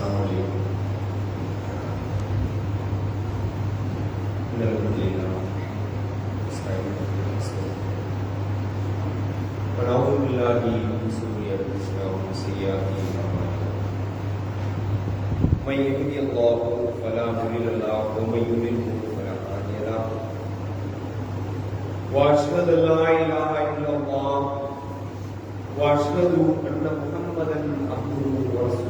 السلام عليكم إن الحمد لله نستعينه ونستغفره ونعوذ بالله من شرور أنفسنا ومن سيئات أعمالنا من يهده الله فلا مضل له ومن يضلل فلا هادي له وأشهد أن لا إله إلا الله وأشهد أن محمدا عبده ورسوله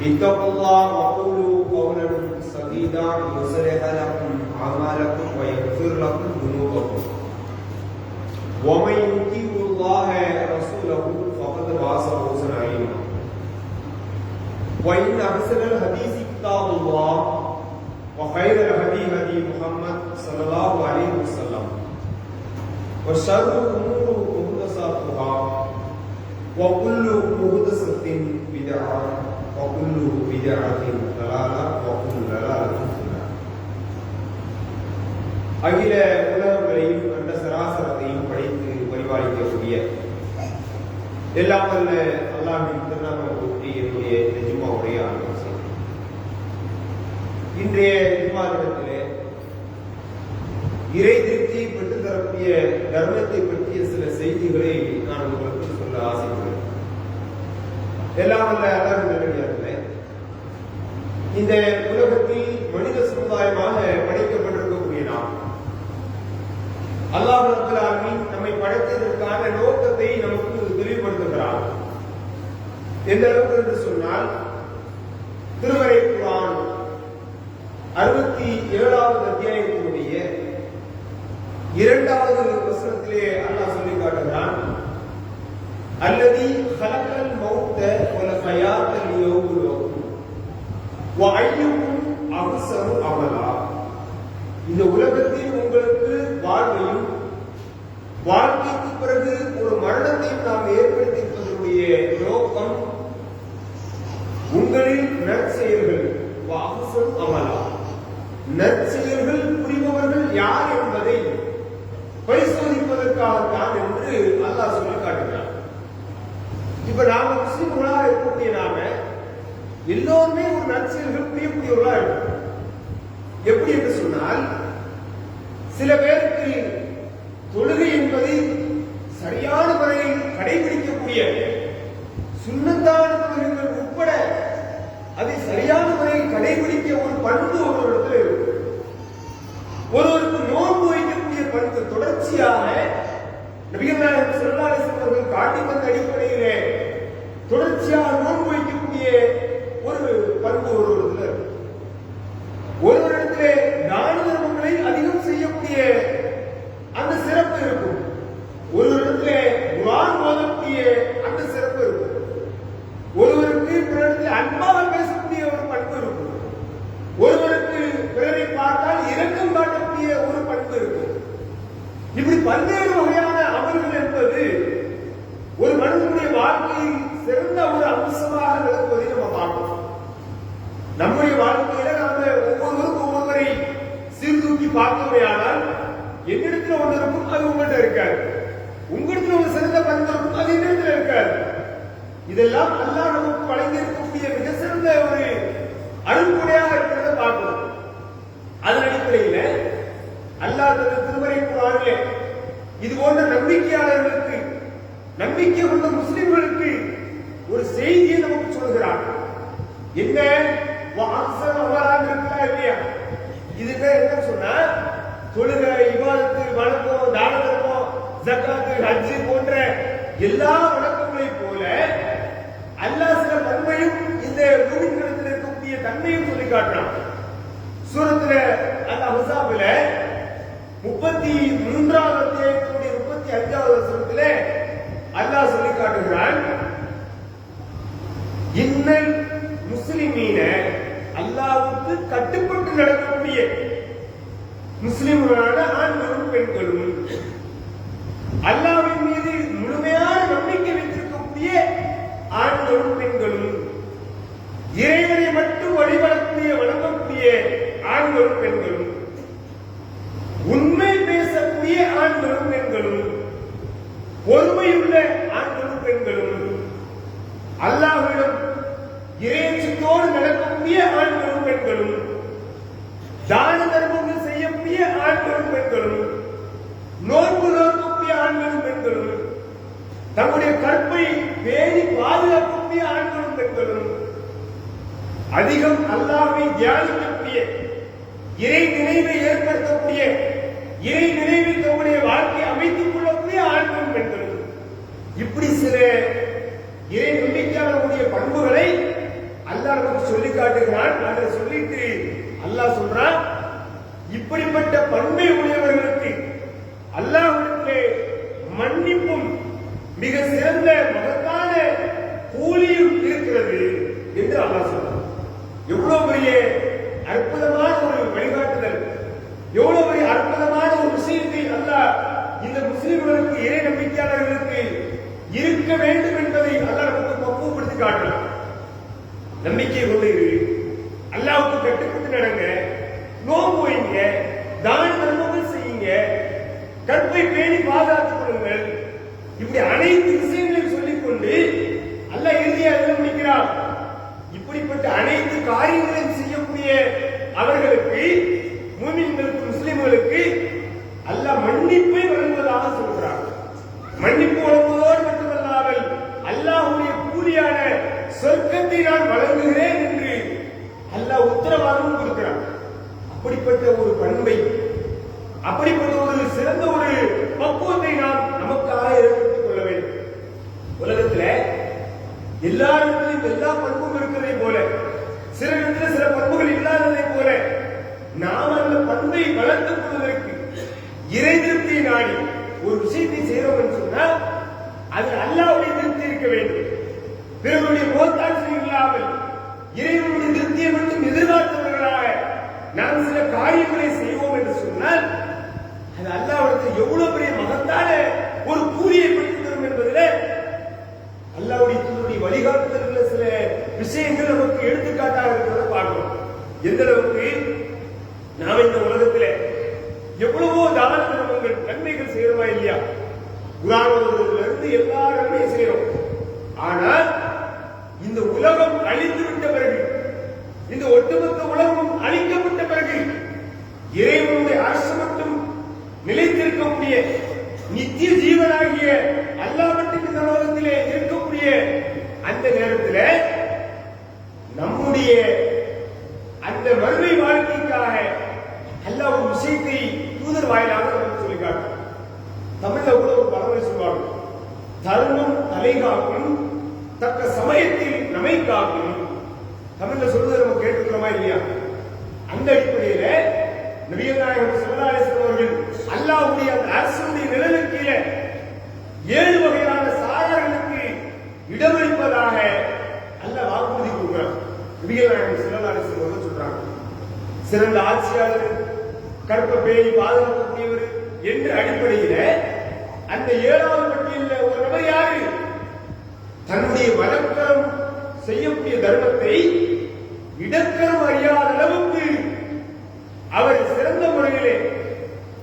اتقوا الله وقولوا قولا سديدا. يصلح لكم اعمالكم ويغفر لكم ذنوبكم. ومن يطيع الله ورسوله فقد فاز فوزا عظيما. وان احسن الحديث كتاب الله وخير الهدي هدي محمد صلى الله عليه وسلم. وشر الأمور محدثاتها وكل محدثة بدعة. وكل بدعة ضلالة وكل ضلالة في النار அகில உலகங்களையும் கண்ட சராசரத்தையும் படித்து பரிபாலிக்கக்கூடிய எல்லாம் வல்ல அல்லாஹின் திருநாமம் கூட்டி என்னுடைய நிஜமாவுடைய ஆலோசனை இன்றைய விவாதத்திலே இறை திருப்தியை பெற்று தரக்கூடிய தர்மத்தை பற்றிய சில செய்திகளை நான் உங்களுக்கு சொல்ல ஆசைப்படுகிறேன் எல்லாம் அல்ல அல்லாஹ் நல்லடியார்களே இந்த உலகத்தில் மனித சமுதாயமாக படைக்கப்பட்டிருக்கக்கூடிய நாம். அல்லாஹ் அப்துல்லாமி நம்மை படைத்ததற்கான நோக்கத்தை நமக்கு தெளிவுபடுத்துகிறார். எந்த அளவுக்கு என்று சொன்னால் திருமறை குரான் அறுபத்தி ஏழாவது அத்தியாயத்தினுடைய இரண்டாவது வசனத்திலே அல்லாஹ் சொல்லி காட்டுகிறான் அல்லது ஹலக்கல் மௌத்த ஒல ஹயாத்தல் யோகுலோ வ அவசரம் அஹ்சனு இந்த உலகத்தில் உங்களுக்கு வாழ்வையும் வாழ்க்கைக்கு பிறகு ஒரு மரணத்தையும் நாம் ஏற்படுத்தியிருப்பதனுடைய நோக்கம் உங்களில் நற்செயல்கள் வ அஹ்சனு அமலா. நற்செயல்கள் புரிபவர்கள் யார் என்பதை பரிசோதிப்பதற்காகத்தான் என்று அல்லாஹ் சொல்லி காட்டுகிறார் இப்ப நாம முஸ்லிம்களாக இருக்கக்கூடிய நாம எல்லோருமே ஒரு நற்செயல்கள் புரியக்கூடியவர்களா இருக்கும் எப்படி என்று சொன்னால் சில பேருக்கு தொழுகை என்பதை சரியான முறையில் கடைபிடிக்கக்கூடிய சுண்ணத்தான தொழுகைகள் உட்பட அதை சரியான முறையில் கடைபிடிக்க ஒரு பண்பு ஒருவரிடத்தில் இருக்கும் ஒருவருக்கு நோன்பு வைக்கக்கூடிய பண்பு தொடர்ச்சியாக நபிகள் நாயகம் அவர்கள் காட்டி வந்த அடிப்படையிலே தொடர்ச்சியாக நோன்பு வைக்கக்கூடிய ஒரு பண்பு ஒருவரிடத்தில் இருக்கும் ஒருவரிடத்திலே தான தர்மங்களை அதிகம் செய்யக்கூடிய அந்த சிறப்பு இருக்கும் ஒருவரிடத்திலே குர்ஆன் ஓதக்கூடிய அந்த சிறப்பு இருக்கும் ஒருவருக்கு பிறரிடத்தில் அன்பாக பேசக்கூடிய ஒரு பண்பு இருக்கும் ஒருவருக்கு பிறரை பார்த்தால் இரக்கம் காட்டக்கூடிய ஒரு பண்பு இருக்கும் இப்படி பல்வேறு வகையான அமல்கள் என்பது ஒரு மனிதனுடைய வாழ்க்கையில் சிறந்த ஒரு அம்சமாக விளக்குவதை நம்ம பார்க்கிறோம் நம்முடைய வாழ்க்கையில நாம ஒவ்வொருவருக்கும் ஒவ்வொருவரை சீர்தூக்கி பார்த்தோமையானால் என்னிடத்துல ஒன்று இருக்கும் அது உங்கள்கிட்ட இருக்காது உங்களிடத்துல ஒரு சிறந்த பண்பு இருக்கும் அது என்னிடத்துல இருக்காது இதெல்லாம் அல்லாஹ் நமக்கு வழங்கியிருக்கக்கூடிய மிக சிறந்த ஒரு அருள்கொடையாக இருக்கிறத பார்க்கணும். அதன் அடிப்படையில அல்லாஹ் தனது திருமறை குரானிலே இது போன்ற நம்பிக்கையாளர்களுக்கு நம்பிக்கை கொண்ட முஸ்லிம்களுக்கு ஒரு செய்தியை நமக்கு சொல்கிறார் என்ன? வாசல் இருக்கா இல்லையா? இது என்ன சொன்னா தொழுக இவாதத்து வணக்கம் தான தர்மம் ஜக்காத்து ஹஜ்ஜு போன்ற எல்லா வணக்கங்களைப் போல அல்லாஹ் சில தன்மையும் இந்த மூமின்களிடத்தில் இருக்கக்கூடிய தன்மையும் சொல்லி காட்டுறான் சூரத்துல அந்த ஹுசாபில முப்பத்தி மூன்றாவது அத்தியாயத்தினுடைய முப்பத்தி அஞ்சாவது வசனத்துல அல்லாஹ் சொல்லி காட்டுகிறான். இன்னல் முஸ்லிமீன அல்லாவுக்கு கட்டுப்பட்டு நடக்கக்கூடிய முஸ்லிம்களான ஆண்களும் பெண்களும் அல்லாஹ் மீது முழுமையான நம்பிக்கை வைத்திருக்கக்கூடிய ஆண்களும் பெண்களும் இறைவனை மட்டும் வழிபடக்கூடிய வணங்கக்கூடிய ஆண்களும் பெண்களும் உண்மை பேசக்கூடிய ஆண்களும் பெண்களும் பொறுமையுள்ள ஆண்களும் பெண்களும் அல்லாஹ்விடம் இறைச்சத்தோடு நடக்கக்கூடிய ஆண்களும் பெண்களும் தான தர்மங்கள் செய்யக்கூடிய ஆண்களும் பெண்களும் நோன்பு நோக்கக்கூடிய ஆண்களும் பெண்களும் தங்களுடைய கற்பை பேணி பாதுகாக்கக்கூடிய ஆண்களும் பெண்களும் அதிகம் அல்லாஹ்வை தியானிக்கக்கூடிய இறை நினைவை ஏற்படுத்தக்கூடிய இறை நினைவில் தம்முடைய வாழ்க்கையை அமைத்துக் கொள்ளக்கூடிய ஆண்களும் பெண்களும் இப்படி சில இறை நம்பிக்கையாளர்களுடைய பண்புகளை அல்லாஹ் நமக்கு சொல்லி காட்டுகிறான் அதை சொல்லிட்டு அல்லாஹ் சொல்றான் இப்படிப்பட்ட பண்பை உடையவர்களுக்கு அல்லாஹ்விடத்திலே மன்னிப்பும் மிக சிறந்த மகத்தான கூலியும் இருக்கிறது என்று அல்லாஹ் சொல்றான் எவ்வளவு பெரிய அற்புதமான ஒரு வழிகாட்டுதல் எவ்வளவு பெரிய அற்புதமான ஒரு விஷயத்தை அல்லாஹ் இந்த முஸ்லிம்களுக்கு இறை நம்பிக்கையாளர்களுக்கு இருக்க வேண்டும் என்பதை அல்லாஹ் நமக்கு பக்குவப்படுத்தி காட்டலாம் நம்பிக்கை கொண்டு இரு அல்லாவுக்கு கட்டுப்பட்டு நடங்க நோன்பு வைங்க தான தர்மங்கள் செய்யுங்க கற்பை பேணி பாதுகாத்துக் கொள்ளுங்கள் இப்படி அனைத்து விஷயங்களையும் சொல்லிக்கொண்டு அல்லாஹ் இறுதியாக எழுத முடிக்கிறான் இப்படிப்பட்ட அனைத்து காரியங்களையும் செய்யக்கூடிய அவர்களுக்கு மூமின்களுக்கு முஸ்லிம்களுக்கு அல்ல மன்னிப்பை வழங்குவதாக சொல்கிறார். மன்னிப்பு வழங்குவதோடு மட்டுமல்லாமல் அல்லாஹுடைய கூலியான சொர்க்கத்தை நான் வழங்குகிறேன் என்று அல்லாஹ் உத்தரவாதமும் கொடுக்கிறார் அப்படிப்பட்ட ஒரு பண்பை அப்படிப்பட்ட ஒரு சிறந்த ஒரு பக்குவத்தை நாம் நமக்காக ஏற்படுத்திக் கொள்ள வேண்டும். உலகத்தில் எல்லா இடத்திலும் எல்லா எவ்வளவு பெரிய மகத்தான ஒரு கூலியை பெற்றுத் தரும் என்பதில் அல்லாவுடைய தன்னுடைய வழிகாட்டுதல்கள சில விஷயங்கள் நமக்கு எடுத்துக்காட்டாக இருக்கிறத பார்க்கிறோம். எந்த அளவுக்கு நாம் இந்த உலகத்துல எவ்வளவோ தான தர்மங்கள் நன்மைகள் செய்யறோமா இல்லையா குரான் ஓதுறதுல இருந்து எல்லா நன்மையும் செய்யறோம் ஆனால் இந்த உலகம் அழிந்து விட்ட பிறகு இந்த ஒட்டுமொத்த உலகம் அழிக்கப்பட்ட பிறகு இறைவனுடைய அரசு மட்டும் நிலைத்திருக்கக்கூடிய நித்திய ஜீவனாகிய அல்லாஹ் மட்டும் இந்த உலகத்திலே இருக்கக்கூடிய அந்த நேரத்தில் நம்முடைய அந்த மறுமை வாழ்க்கைக்காக அல்லாஹ் ஒரு விஷயத்தை தூதர் வாயிலாக நமக்கு சொல்லி காட்டும் தமிழ்ல கூட ஒரு பழமொழி சொல்வாங்க தர்மம் தலை காக்கும் தக்க சமயத்தில் நம்மை காக்கும் தமிழ்ல சொல்றது நம்ம கேட்டுக்கிறோமா இல்லையா? அந்த அடிப்படையில நபிகள் நாயகம் அவர்கள் அல்லாவுடைய அந்த அரசுடைய நிழலுக்கு கீழே ஏழு வகையான சாதாரணக்கு இடமளிப்பதாக அல்லாஹ் வாக்குறுதி கொடுக்கிறார். நபிகள் நாயகம் அவர்கள் சொல்றாங்க. சிறந்த ஆட்சியாளர் கற்ப பேய் பாதுகாக்கக்கூடியவர் என்ற அடிப்படையில அந்த ஏழாவது பட்டியலில் ஒரு நபர் யாரு? தன்னுடைய வழக்கரம் செய்யக்கூடிய தர்மத்தை இடக்கரம் அறியாத அளவுக்கு அவர் சிறந்த முறையிலே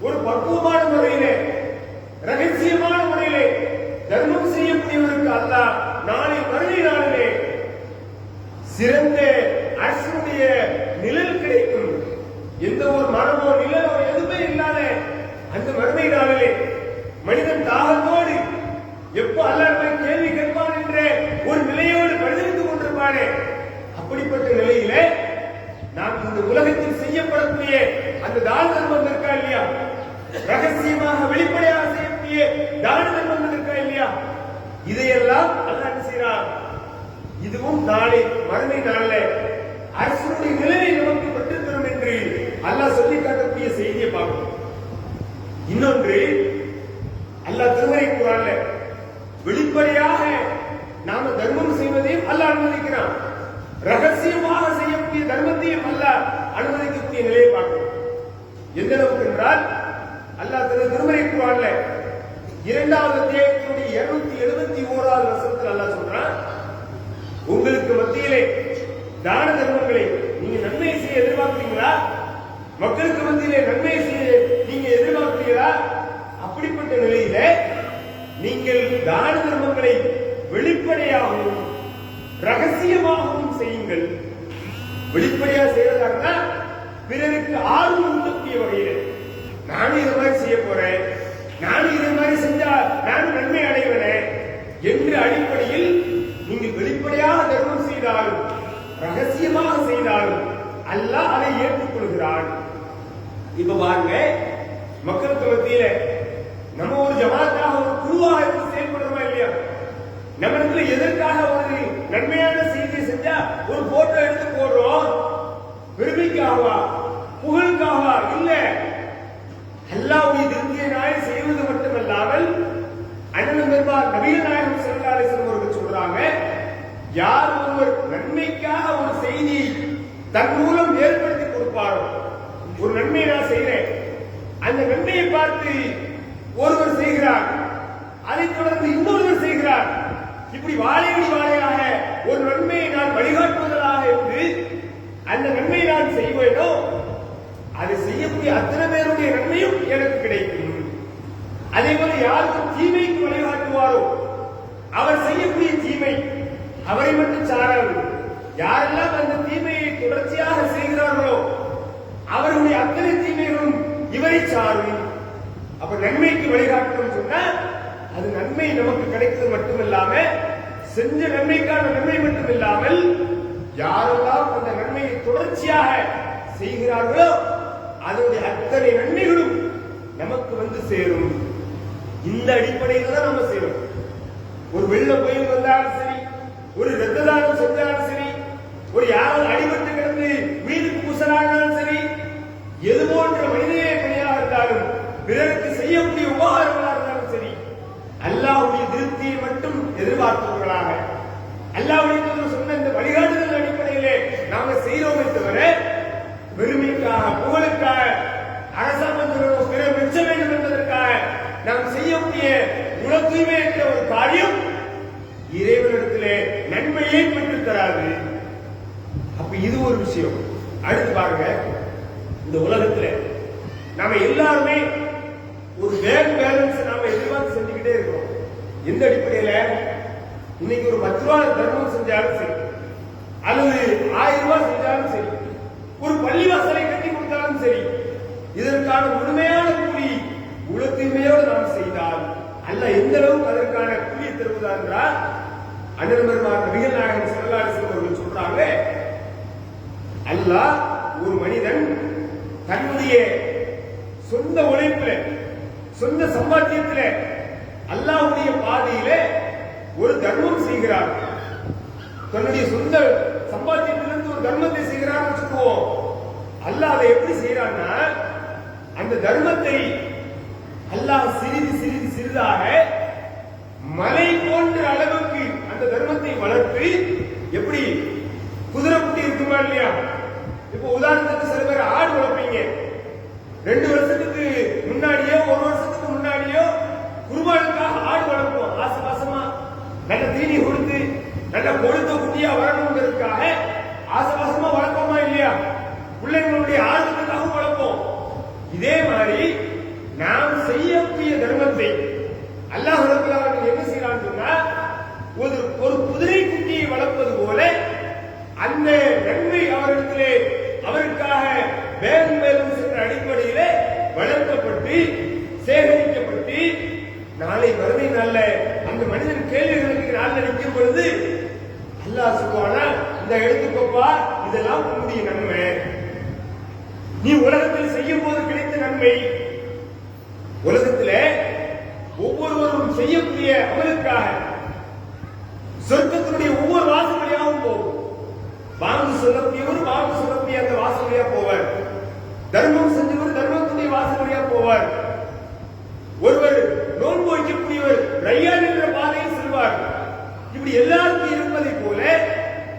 ஒரு பக்குவமான முறையிலே ரகசியமான முறையிலே தர்மம் செய்யக்கூடியவருக்கு அல்ல நாளை மறுநாளிலே சிறந்த அரசனுடைய நிழல் கிடைக்கும் எந்த ஒரு மரமோ நிழலோ எதுவுமே இல்லாத அந்த மறுமை நாளிலே மனிதன் தாகத்தோடு எப்போ அல்லாஹ் போய் கேள்வி கேட்பான் என்ற ஒரு நிலையோடு கழுவித்துக் கொண்டிருப்பானே அப்படிப்பட்ட நிலையிலே நாம் இந்த உலகத்தில் செய்யப்படக்கூடிய அந்த தான தர்மம் இருக்கா இல்லையா? ரகசியமாக வெளிப்படையாக செய்யக்கூடிய தான தர்மம் இருக்கா இல்லையா? இதையெல்லாம் அல்லாஹ் என்ன செய்யறான் இதுவும் நாளை மறுமை நாள்ல அரசனுடைய நிலையை நமக்கு பெற்றுத்தரும் என்று அல்லாஹ் சொல்லி காட்டக்கூடிய செய்தியை பார்க்கணும் இன்னொன்று அல்லாஹ் திருமறை குரான்ல வெளிப்படையாக நாம தர்மம் செய்வதையும் அல்லாஹ் அனுமதிக்கிறான். ரகசியமாக அனுமதியும் அல்ல அனுமதிக்கக்கூடிய நிலையை பார்க்கணும் எந்த அளவுக்கு என்றால் அல்லா தனது திருமறை குரான்ல இரண்டாவது தேவத்தினுடைய இருநூத்தி எழுபத்தி ஓராவது வசனத்தில் அல்லாஹ் சொல்றான் உங்களுக்கு மத்தியிலே தான தர்மங்களை நீங்க நன்மை செய்ய எதிர்பார்க்கிறீங்களா மக்களுக்கு மத்தியிலே நன்மை செய்ய நீங்க எதிர்பார்க்கிறீங்களா அப்படிப்பட்ட நிலையில நீங்கள் தான தர்மங்களை வெளிப்படையாகவும் ரகசியமாகவும் செய்யுங்கள். வெளிப்படையா செய்யறதா பிறருக்கு ஆர்வம் ஊட்டக்கூடிய வகையில். நானும் இது மாதிரி செய்ய போறேன். நானும் இது மாதிரி செஞ்சா நானும் நன்மை அடைவனே என்ற அடிப்படையில் நீங்கள் வெளிப்படையாக தர்மம் செய்தாலும் ரகசியமாக செய்தாலும் அல்ல அதை ஏற்றுக்கொள்கிறான் இப்ப பாருங்க மக்களுக்கு மத்தியில நம்ம ஒரு ஜமாத்தாக ஒரு குழுவாக இருந்து செயல்படுறோமா இல்லையா? நம்ம இடத்துல எதற்காக ஒரு நன்மையான செய்தியை செஞ்சா ஒரு போட்டோ பெருமைக்காகவா புகழுக்காகவா? இல்ல. அல்லாவுடைய திருப்தியை நாயை செய்வது மட்டுமல்லாமல் அண்ணன் பெருமாள் நவீன நாயகம் செல்லாலேசன் அவர்கள் சொல்றாங்க யார் ஒருவர் நன்மைக்காக ஒரு செய்தி தன் மூலம் ஏற்படுத்தி கொடுப்பாரோ ஒரு நன்மையை நான் செய்கிறேன். அந்த நன்மையை பார்த்து ஒருவர் செய்கிறார். அதைத் தொடர்ந்து இன்னொருவர் செய்கிறார். இப்படி வாழையடி வாழையாக ஒரு நன்மையை நான் வழிகாட்டுவதாக என்று அந்த நன்மையை நான் செய்வேனோ அதை செய்யக்கூடிய அத்தனை பேருடைய நன்மையும் எனக்கு கிடைக்கும். அதே போல யாருக்கும் தீமைக்கு வழிகாட்டுவாரோ அவர் செய்யக்கூடிய தீமை அவரை மட்டும் சாராது. யாரெல்லாம் அந்த தீமையை தொடர்ச்சியாக செய்கிறார்களோ அவருடைய அத்தனை தீமைகளும் இவரை சாரும். அப்ப நன்மைக்கு வழிகாட்டணும் சொன்னா அது நன்மை நமக்கு கிடைத்தது மட்டுமில்லாம செஞ்ச நன்மைக்கான நன்மை மட்டும் இல்லாமல் யாரெல்லாம் அந்த நன்மையை தொடர்ச்சியாக செய்கிறார்களோ அதனுடைய அத்தனை நன்மைகளும் நமக்கு வந்து சேரும். இந்த அடிப்படையில் தான் நம்ம செய்யணும். ஒரு வெள்ள புயல் வந்தாலும் சரி ஒரு ரத்த தானம் செஞ்சாலும் சரி ஒரு யாரும் அடிபட்டு கிடந்து வீட்டுக்கு பூசலானாலும் சரி எது போன்ற மனிதனே பணியாக இருந்தாலும் பிறருக்கு செய்யக்கூடிய உபகாரங்களாக இருந்தாலும் சரி அல்லாவுடைய திருப்தியை மட்டும் எதிர்பார்த்தவர்களாக அல்லாவுடைய சொன்ன இந்த வழிகாட்டுதல் அடிப்படையிலே நாம செய்கிறோமே தவிர பெருமைக்காக புகழுக்காக அரசாங்கத்தினரும் பிற மிச்ச வேண்டும் என்பதற்காக நாம் செய்யக்கூடிய குல தூய்மை என்ற ஒரு காரியம் இறைவனிடத்திலே நன்மையை பெற்று தராது? அப்ப இது ஒரு விஷயம். அடுத்து பாருங்க. இந்த உலகத்துல நாம எல்லாருமே ஒரு பேங்க் பேலன்ஸ் நாம எதிர்பார்த்து செஞ்சுக்கிட்டே இருக்கிறோம் எந்த அடிப்படையில? இன்னைக்கு ஒரு பத்து ரூபாய் தர்மம் செஞ்சாலும் சரி. அல்லது ஆயிரம் ரூபாய் செஞ்சாலும் சரி ஒரு பள்ளிவாசலை கட்டி கொடுத்தாலும் சரி இதற்கான முழுமையான கூலி உலகத்தீமையோடு நாம் செய்தால் அல்ல எந்த அளவுக்கு அதற்கான கூலியை தருவதா என்றால் அண்ணன் பெருமாள் நபிகள் நாயகம் செல்லாரிசன் அவர்கள் சொல்றாங்க அல்லாஹ் ஒரு மனிதன் தன்னுடைய சொந்த உழைப்புல சொந்த சம்பாத்தியத்துல அல்லாஹுடைய பாதையில ஒரு தர்மம் செய்கிறார். தன்னுடைய சொந்த சம்பாத்தியத்திலிருந்து ஒரு தர்மத்தை செய்கிறான்னு வச்சுக்குவோம். அல்லாஹ் அதை எப்படி செய்யறான்னா அந்த தர்மத்தை அல்லாஹ் சிறிது சிறிது சிறிதாக மலை போன்ற அளவுக்கு அந்த தர்மத்தை வளர்த்து எப்படி குதிரை குட்டி இருக்குமா இல்லையா? இப்போ உதாரணத்துக்கு சில பேர் ஆடு வளர்ப்பீங்க. ரெண்டு வருஷத்துக்கு முன்னாடியோ ஒரு வருஷத்துக்கு முன்னாடியோ குருபானுக்காக ஆடு வளர்ப்போம். ஆசை பாசமா நல்ல தீனி கொடுத்து நல்ல கொழுத்த குட்டியா வரணுங்கிறதுக்காக ஆசவாசமா வளர்ப்போமா இல்லையா? பிள்ளைங்களுடைய ஆர்வத்துக்காக வளர்ப்போம். இதே மாதிரி நாம் செய்யக்கூடிய தர்மத்தை அல்லாஹ் ரப்பல் என்ன செய்யறான்னு சொன்னா ஒரு ஒரு குதிரை குட்டியை வளர்ப்பது போல அந்த நன்மை அவரிடத்திலே அவருக்காக மேலும் மேலும் சென்ற அடிப்படையிலே வளர்க்கப்பட்டு சேகரிக்கப்பட்டு நாளை மறுமை நாள்ல அந்த மனிதன் கேள்விகளுக்கு நாள் நினைக்கும் பொழுது அல்லாஹ் சொல்லுவானா இந்த எடுத்துக்கோப்பா இதெல்லாம் உன்னுடைய நன்மை. நீ உலகத்தில் செய்யும் போது கிடைத்த நன்மை. உலகத்தில் ஒவ்வொருவரும் செய்யக்கூடிய அமலுக்காக சொர்க்கத்தினுடைய ஒவ்வொரு வாசல் வழியாகவும் போகும் வாங்கு சொல்லக்கூடியவர் வாங்கு சொல்லக்கூடிய அந்த வாசல் வழியா போவார். தர்மம் செஞ்சவர் தர்மத்துடைய வாசல் வழியா போவார். ஒருவர் நோன்பு வைக்கக்கூடியவர் ரையான் என்ற பாதையில் செல்வார். இப்படி எல்லாருக்கும் இருப்பதை போல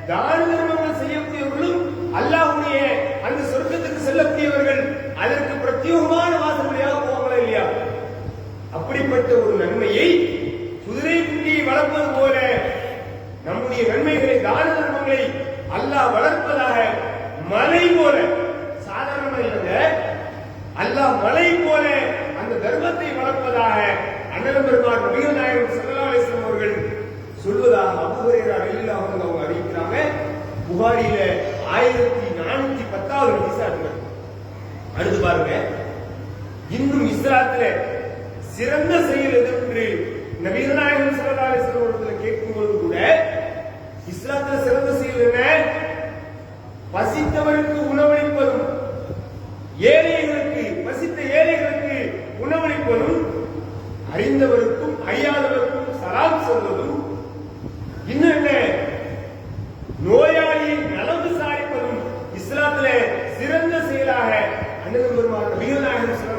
தான தர்மங்கள் செய்யக்கூடியவர்களும் அல்லாஹுடைய அந்த சொர்க்கத்துக்கு செல்லக்கூடியவர்கள் அதற்கு பிரத்யேகமான வாசல்களையாக போவாங்களா இல்லையா? அப்படிப்பட்ட ஒரு நன்மையை குதிரை குட்டியை வளர்ப்பது போல நம்முடைய நன்மைகளை தான தர்மங்களை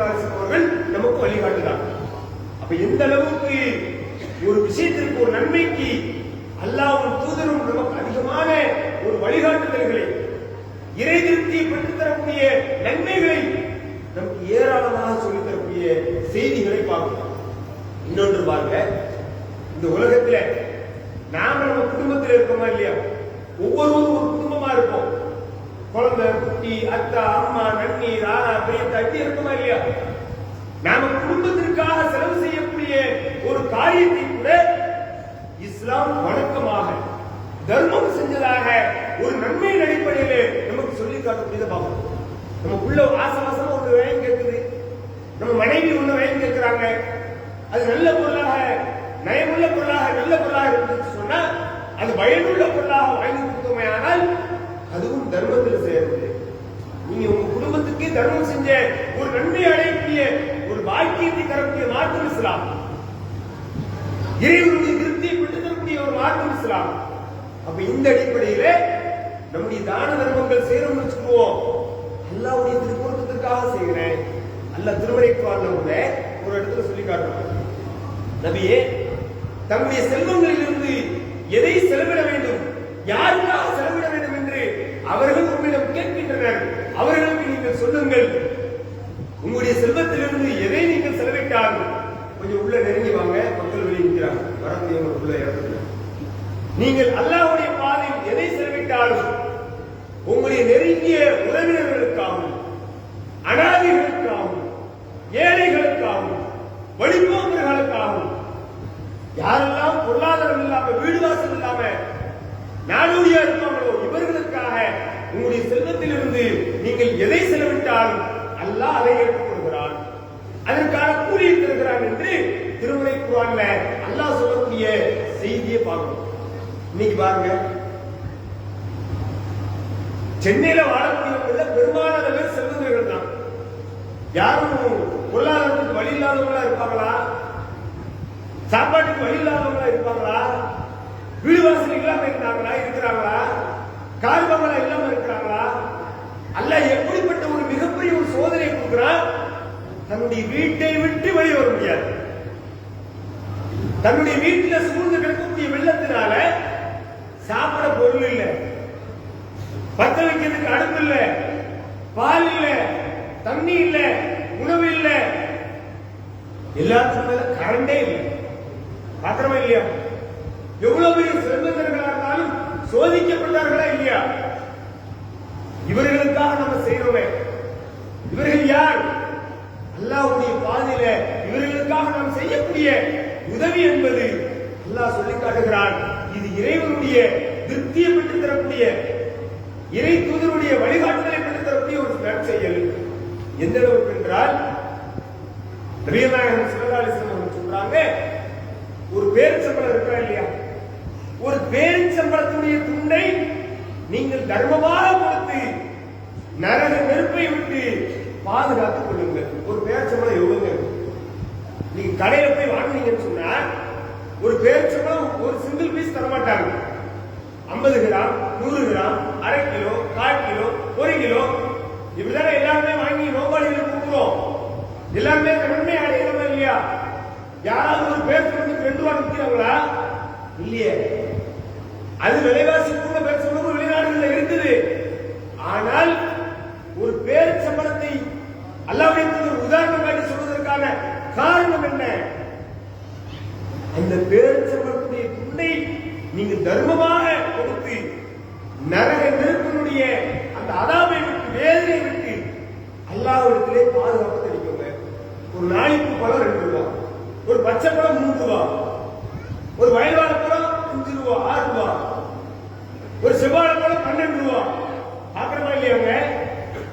நாயகம் அவர்கள் நமக்கு வழிகாட்டுகிறார். அப்ப எந்த அளவுக்கு ஒரு விஷயத்திற்கு ஒரு நன்மைக்கு அல்லாவும் தூதரும் நமக்கு அதிகமான ஒரு வழிகாட்டுதல்களை இறை திருப்தியை பெற்றுத் தரக்கூடிய நன்மைகளை நமக்கு ஏராளமாக சொல்லித் தரக்கூடிய செய்திகளை பார்க்கிறோம் இன்னொன்று பாருங்க இந்த உலகத்துல நாம நம்ம குடும்பத்தில் இருக்கோமா இல்லையா? ஒவ்வொருவரும் குட்டி அத்தா அம்மா நன்னி ராணா பெரிய தட்டி இருக்குமா இல்லையா? நாம குடும்பத்திற்காக செலவு செய்யக்கூடிய ஒரு காரியத்தை கூட இஸ்லாம் வணக்கமாக தர்மம் செஞ்சதாக ஒரு நன்மையின் அடிப்படையிலே நமக்கு சொல்லி காட்டக்கூடியதை பார்க்கணும் நமக்குள்ள ஆசவாசமா ஒரு வேலையும் கேட்குது. நம்ம மனைவி ஒண்ணு வேலையும் கேட்கிறாங்க. அது நல்ல பொருளாக நயமுள்ள பொருளாக நல்ல பொருளாக இருந்துச்சு சொன்னா அது பயனுள்ள பொருளாக வாங்கி கொடுத்தோமே ஆனால் அதுவும் தர்மத்தில் சேர்ந்து நீங்க உங்க குடும்பத்துக்கே தர்மம் செஞ்ச ஒரு நன்மை அடையக்கூடிய ஒரு பாக்கியத்தை தரக்கூடிய மார்க்கம் இஸ்லாம். இறைவனுடைய திருப்தியை பெற்று தரக்கூடிய ஒரு மார்க்கம் இஸ்லாம். அப்ப இந்த அடிப்படையில நம்முடைய தான தர்மங்கள் சேரும் வச்சுக்குவோம். அல்லாவுடைய திருப்பூரத்திற்காக செய்கிறேன். அல்ல திருமறை குரான்ல கூட ஒரு இடத்துல சொல்லி காட்டுறாங்க நபியே தம்முடைய செல்வங்களிலிருந்து எதை செலவிட வேண்டும்? யாருக்காக செலவிட வேண்டும் என்று அவர்கள் உங்களிடம் கேட்கின்றனர். அவர்களுக்கு நீங்கள் சொல்லுங்கள். உங்களுடைய செல்வத்திலிருந்து எதை நீங்கள் செலவிட்டாலும் கொஞ்சம் உள்ள நெருங்கி வாங்க. மக்கள் வெளியே நிற்கிறாங்க வரக்கூடியவங்க உள்ள இடத்துல. நீங்கள் அல்லாவுடைய பாதையில் எதை செலவிட்டாலும் உங்களுடைய நெருங்கிய உறவினர் அனாதைகளுக்காகவும் ஏழைகளுக்காகவும் வழிபோக்கர்களுக்காகவும் யாரெல்லாம் பொருளாதாரம் இல்லாம வீடு வாசல் இல்லாம நாடோடியா இருப்பாங்களோ இவர்களுக்காக உங்களுடைய செல்வத்திலிருந்து நீங்கள் எதை செலவிட்டாலும் அல்லாஹ் அதை ஏற்றுக்கொள்கிறான் அதற்கான கூலியை தருகிறான் என்று திருமலை குரான்ல அல்லாஹ் சொல்லக்கூடிய செய்தியை பார்க்கணும் இன்னைக்கு பாருங்க சென்னையில வாழக்கூடியவங்கள பெரும்பாலான பேர் செல்வந்தர்கள் தான் யாரும் பொருளாதாரத்துக்கு வழி இல்லாதவங்களா இருப்பாங்களா? சாப்பாட்டுக்கு வழி இல்லாதவங்களா இருப்பாங்களா? வீடு வாசல் இல்லாம இருந்தாங்களா இருக்கிறாங்களா? கால் பங்களா இல்லாம இருக்கிறாங்களா? அல்ல எப்படிப்பட்ட ஒரு மிகப்பெரிய ஒரு சோதனை கொடுக்கிறார்? தன்னுடைய வீட்டை விட்டு வெளியே வர முடியாது. தன்னுடைய வீட்டுல சூழ்ந்து கிடக்கக்கூடிய வெள்ளத்தினால சாப்பிட பொருள் இல்லை. பத்த வைக்கிறதுக்கு அடுப்பு இல்ல. பால் இல்ல. தண்ணி இல்ல. உணவு இல்ல. எல்லாத்துக்கும் கரண்டே இல்லை. பாத்திரமா இல்லையா? எவ்வளவு பெரிய செல்வந்தர்களா இருந்தாலும் சோதிக்கப்பட்டார்களா இல்லையா? இவர்களுக்காக நம்ம செய்யறோமே இவர்கள் யார்? அல்லாவுடைய பாதையில இவர்களுக்காக நாம் செய்யக்கூடிய உதவி என்பது அல்லாஹ் சொல்லி காட்டுகிறான். இது இறைவனுடைய திருப்தியை பெற்று தரக்கூடிய இறை தூதருடைய வழிகாட்டுதலை பெற்றுத்தரக்கூடிய ஒரு நற்செயல் எந்த அளவுக்கு என்றால் நபியநாயகம் சிவகாலிசன் அவர்கள் சொல்றாங்க ஒரு பேரிச்சம்பளம் இருக்கா இல்லையா? ஒரு பேரிச்சம்பளத்துடைய துண்டை நீங்கள் தர்மமாக கொடுத்து நரக நெருப்பை விட்டு பாதுகாத்துக் கொள்ளுங்கள். ஒரு பேரிச்சம்பளம் எவ்வளவுங்க? நீங்க கடையில போய் வாங்குனீங்கன்னு சொன்னா ஒரு பேரிச்சம்பளம் ஒரு சிங்கிள் பீஸ் தரமாட்டாங்க. ஐம்பது கிராம் நூறு கிராம் அரை கிலோ கால் கிலோ ஒரு கிலோ. இப்படிதானே எல்லாருமே வாங்கி நோபாளிகளுக்கு கொடுக்குறோம் எல்லாருமே நன்மை அடைகிறோமா இல்லையா? யாராவது ஒரு பேர் சொல்றதுக்கு ரெண்டு ரூபா நிற்கிறாங்களா? இல்லையே. அது விலைவாசி கூட பேர் சொல்றது வெளிநாடுகளில் இருக்குது. ஆனால் ஒரு பேர் சம்பளத்தை அல்லாவிடத்தில் ஒரு உதாரணம் காட்டி சொல்வதற்கான காரணம் என்ன? அந்த பேரச்சம்பளத்துடைய துண்டை நீங்க தர்மமாக நரக நெருப்பினுடைய அந்த அதாவை விட்டு வேதனை விட்டு அல்லாவிடத்திலே பாதுகாப்பு தெரிவிக்கோங்க ஒரு நாளைக்கு பலம் ரெண்டு ரூபா ஒரு பச்சை பழம் மூன்று ரூபா ஒரு வயல்வாழ பழம் அஞ்சு ரூபா ஆறு ரூபா ஒரு செவ்வாழை பழம் பன்னெண்டு ரூபா. பாக்குறமா இல்லையாங்க?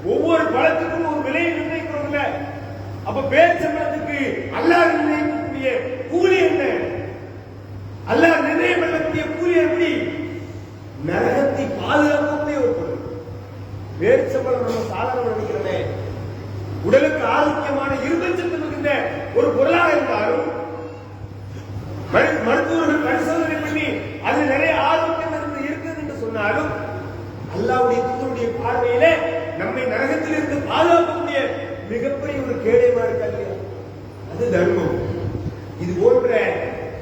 ஒவ்வொரு பழத்துக்கும் ஒரு விலையை நிர்ணயிக்கிறோம்ல. அப்ப பேர் சம்பளத்துக்கு அல்லாஹ் நிர்ணயிக்கக்கூடிய கூலி என்ன? அல்லாஹ் நிர்ணயம் பண்ணக்கூடிய கூலி எப்படி? நரக பாதுகாப்பும் ஒரு பொருள். வேறு சம்பளம் நம்ம சாதாரண நினைக்கிறோமே. உடலுக்கு ஆரோக்கியமான இருதல் சத்து இருக்கின்ற ஒரு பொருளாக இருந்தாலும் மருத்துவர்கள் பரிசோதனை பண்ணி அது நிறைய ஆரோக்கியம் இருந்து இருக்குது என்று சொன்னாலும் அல்லாவுடைய தூதருடைய பார்வையிலே நம்மை நரகத்தில் இருந்து பாதுகாக்கக்கூடிய மிகப்பெரிய ஒரு கேடயமா இருக்கா இல்லையா? அது தர்மம். இது போன்ற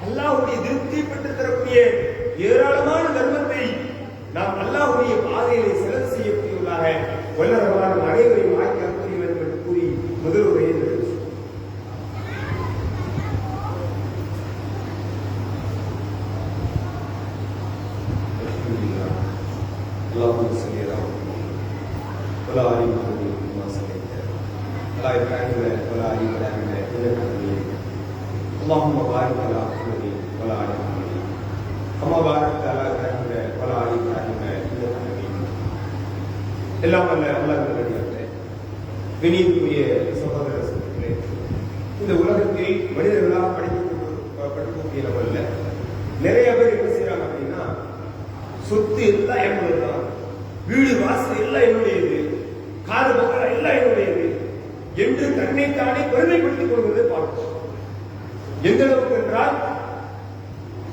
அல்லாவுடைய திருப்தி பெற்று தரக்கூடிய ஏராளமான தர்மத்தை அல்லாவுடைய பாதையிலே செலவு செய்யக்கூடியவர்களாக வல்லரவான அனைவரையும் வாய்க்க காது பக்கம் எல்லாம் என்னுடையது என்று தன்னைத்தானே பெருமைப்படுத்திக் கொள்வதை பார்க்கிறோம் எந்த அளவுக்கு என்றால்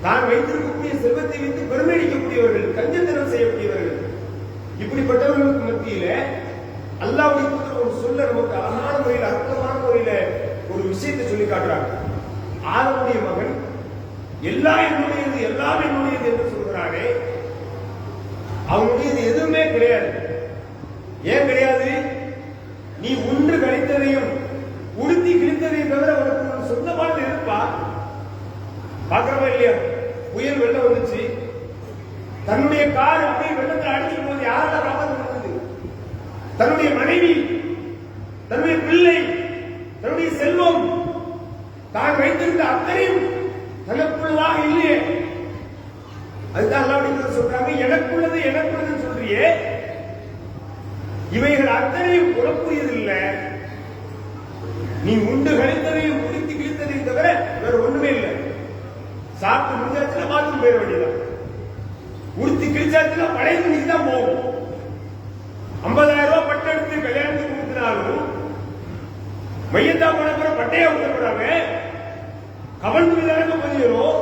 தான் வைத்திருக்கக்கூடிய செல்வத்தை வைத்து பெருமை அடிக்கக்கூடியவர்கள் கஞ்சத்தனம் செய்யக்கூடியவர்கள் இப்படிப்பட்டவர்களுக்கு மத்தியில அல்லாவுடைய ஒரு சொல்ல நமக்கு அழகான முறையில் அர்த்தமான முறையில ஒரு விஷயத்தை சொல்லி காட்டுறாங்க. ஆதமுடைய மகன் எல்லா என்னுடையது எல்லாம் என்னுடையது என்று சொல்கிறானே அவனுடையது எதுவுமே கிடையாது. ஏன் உண்டு உடுத்தி கிழித்ததையும் தவிர உனக்கு ஒரு சொந்தமானது இருப்பா? பாக்குறவா இல்லையா? புயல் வெள்ளம் வந்துச்சு. தன்னுடைய கார் அப்படியே வெள்ளத்தில் அடிக்கும் போது யாரெல்லாம் காப்பாற்ற முடிந்தது தன்னுடைய மனைவி தன்னுடைய பிள்ளை தன்னுடைய செல்வம் தான் வைத்திருந்த அத்தனையும் தனக்குள்ளதாக இல்லையே. அதுதான் அல்லாஹ் சொல்றாங்க எனக்குள்ளது எனக்குள்ளதுன்னு சொல்றியே. இவைகள் அத்தனையும் உனக்குரியது இல்ல நீ உண்டு கழித்ததையும் குடித்து கிழித்ததையும் தவிர வேற ஒண்ணுமே இல்லை. சாப்பிட்டு முடிஞ்சாச்சுன்னா பாத்ரூம் போயிட வேண்டியதான் உடுத்தி கிழிச்சாச்சுன்னா பழைய துணிக்கு தான் போகும். ஐம்பதாயிரம் ரூபாய் பட்டு எடுத்து கல்யாணத்துக்கு கொடுத்தினாலும் மையத்தா போன பிறகு பட்டையா ஊத்தப்படுறாங்க கவன் துணி தானே பதியணும்.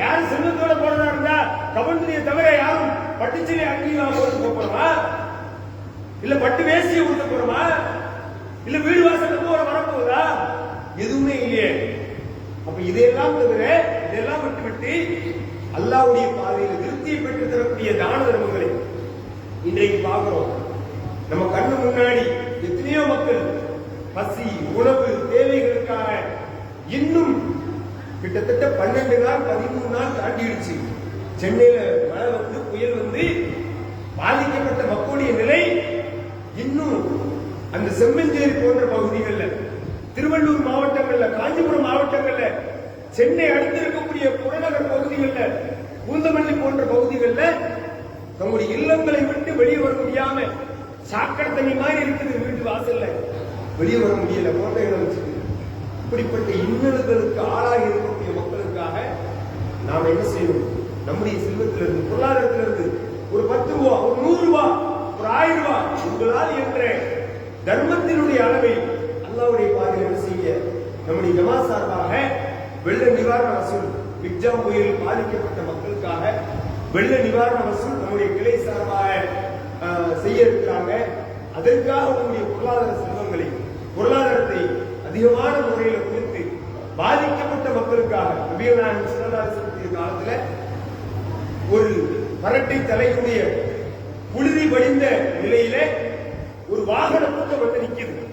யார் செல்வத்தோட போனதா இருந்தா கவன் துணியை தவிர யாரும் பட்டுச்சீலை அங்கீகாரம் போட்டு போறோமா? இல்ல பட்டு வேசியை கொடுத்த போறோமா? இல்ல வீடு வாசல் போற எதுவுமே இல்லையே. அப்ப இதையெல்லாம் தவிர இதெல்லாம் விட்டு விட்டு அல்லாவுடைய பாதையில் திருப்தியை பெற்று தரக்கூடிய தான தர்மங்களை இன்றைக்கு பார்க்கிறோம். நம்ம கண்ணு முன்னாடி எத்தனையோ மக்கள் பசி உணவு தேவைகளுக்காக இன்னும் கிட்டத்தட்ட பன்னெண்டு நாள் பதிமூணு நாள் தாண்டிடுச்சு. சென்னையில மழை வந்து புயல் வந்து பாதிக்கப்பட்ட மக்களுடைய நிலை இன்னும் அந்த செம்மஞ்சேரி போன்ற பகுதிகளில் திருவள்ளூர் மாவட்டங்கள்ல காஞ்சிபுரம் மாவட்டங்கள்ல சென்னை அடுத்து இருக்கக்கூடிய புறநகர் பகுதிகளில் பூந்தமல்லி போன்ற பகுதிகளில் நம்முடைய இல்லங்களை விட்டு வெளியே வர முடியாம சாக்கடை தண்ணி மாதிரி இருக்குது வீட்டு வாசல்ல. வெளியே வர முடியல கோட்டைகளை வச்சு இப்படிப்பட்ட இன்னல்களுக்கு ஆளாகி இருக்கக்கூடிய மக்களுக்காக நாம் என்ன செய்யணும்? நம்முடைய செல்வத்திலிருந்து பொருளாதாரத்திலிருந்து ஒரு பத்து ரூபா ஒரு நூறு ரூபா ஒரு ஆயிரம் ரூபாய் உங்களால் என்ற தர்மத்தினுடைய அளவை அல்லாவுடைய பாதையில் என்ன செய்ய நம்முடைய ஜமா சார்பாக வெள்ள நிவாரண வசூல் மிக்ஜாம் புயலில் பாதிக்கப்பட்ட மக்களுக்காக வெள்ள நிவாரண வசூல் நம்முடைய கிளை சார்பாக செய்ய இருக்கிறாங்க. அதற்காக உங்களுடைய பொருளாதார செல்வங்களை பொருளாதாரத்தை அதிகமான முறையில் குறித்து பாதிக்கப்பட்ட மக்களுக்காக நபிகள் நாயகம் ஸல்லல்லாஹு அலைஹி வஸல்லம் காலத்துல ஒரு பரட்டை தலையுடைய புழுதி வடிந்த நிலையில ஒரு வாகன கூட்டம் வந்து நிக்குது.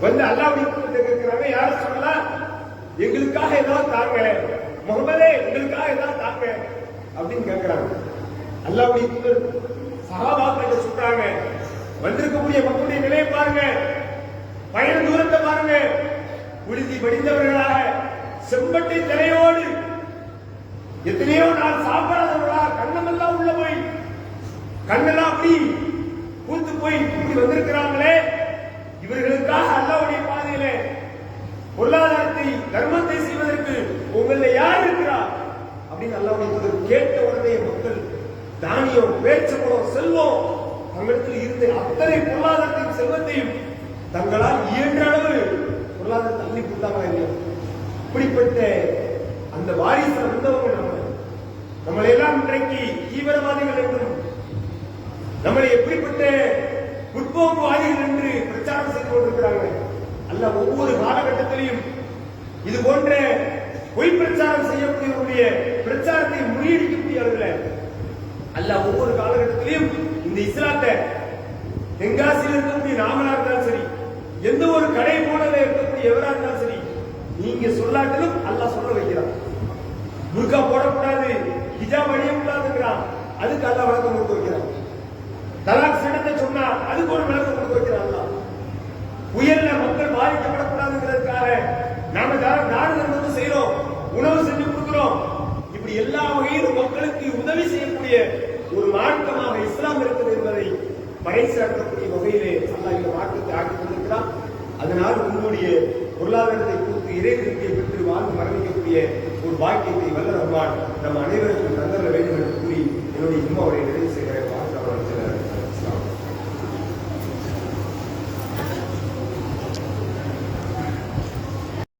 வந்து அல்லாவுடைய கூட்டத்தை கேட்கிறாங்க. யாரும் சொல்லலாம் எங்களுக்காக ஏதாவது தாங்க. முகமதே எங்களுக்காக ஏதாவது தாங்க. அப்படின்னு கேட்கிறாங்க. அல்லாவுடைய தூதர் சகாபாக்கள் சொல்றாங்க. வந்திருக்கக்கூடிய மக்களுடைய நிலையை பாருங்க. பயண தூரத்தை பாருங்க. உறுதி வடிந்தவர்களாக செம்பட்டை தலையோடு எத்தனையோ நாள் சாப்பிடாதவர்களா கண்ணமெல்லாம் உள்ள போய் கண்ணெல்லாம் அப்படி பூத்து போய் இப்படி வந்திருக்கிறாங்களே இவர்களுக்காக அல்லாவுடைய பாதையிலே பொருளாதாரத்தை தர்மத்தை செய்வதற்கு உங்கள யார் இருக்கிறா அப்படின்னு அல்லாவுடைய கேட்ட உடனே மக்கள் தானியம் பேச்சப்படம் செல்வம் தங்களிடத்தில் இருந்த அத்தனை பொருளாதாரத்தையும் செல்வத்தையும் தங்களால் இயன்ற அளவு பொருளாதாரத்தை அள்ளி கொடுத்தாங்க இப்படிப்பட்ட அந்த வாரிசு வந்தவங்க நம்ம நம்மளை. எல்லாம் இன்றைக்கு தீவிரவாதிகள் என்றும் நம்மளை எப்படிப்பட்ட முற்போக்குவாதிகள் என்றும் பிரச்சாரம் செய்து கொண்டிருக்கிறாங்க. அல்ல ஒவ்வொரு காலகட்டத்திலையும் இது போன்ற பொய் பிரச்சாரம் செய்யக்கூடியவருடைய பிரச்சாரத்தை முறியடிக்க முடியாதுல்ல அல்ல ஒவ்வொரு காலகட்டத்திலையும் இந்த இஸ்லாத்தை தென்காசியில் இருக்கக்கூடிய ராமனா இருந்தாலும் சரி எந்த ஒரு கடை போனல இருக்கக்கூடிய எவரா இருந்தாலும் சரி நீங்க சொல்லாட்டிலும் அல்லாஹ் சொல்ல வைக்கிறான். முருகா போடக்கூடாது ஹிஜாப் அணியக்கூடாதுங்கிறான். அதுக்கு அல்லாஹ் வழக்கம் கொடுத்து வைக்கிறான். தலாக் சட்டத்தை சொன்னா அதுக்கு ஒரு விளக்கம் கொடுத்து வைக்கிறான் அல்லாஹ். புயல்ல மக்கள் பாதிக்கப்படக்கூடாதுங்கிறதுக்காக நாம நாடுகள் வந்து செய்யறோம் உணவு செஞ்சு கொடுக்கிறோம். இப்படி எல்லா வகையிலும் மக்களுக்கு உதவி செய்யக்கூடிய ஒரு மார்க்கமாக இஸ்லாம் இருக்கிறது என்பதை பறைசாற்றக்கூடிய வகையிலே அல்லா இந்த மார்க்கத்தை ஆக்கி கொண்டிருக்கிறான். அதனால் உங்களுடைய பொருளாதாரத்தை கொடுத்து இறை திருப்தியை பெற்று வாழ்ந்து மரணிக்கக்கூடிய ஒரு வாக்கியத்தை வல்ல ரஹ்மான் நம் அனைவருக்கும் தந்தர வேண்டும் என்று கூறி என்னுடைய இம்மாவுடைய நிறைவு செய்கிறேன்.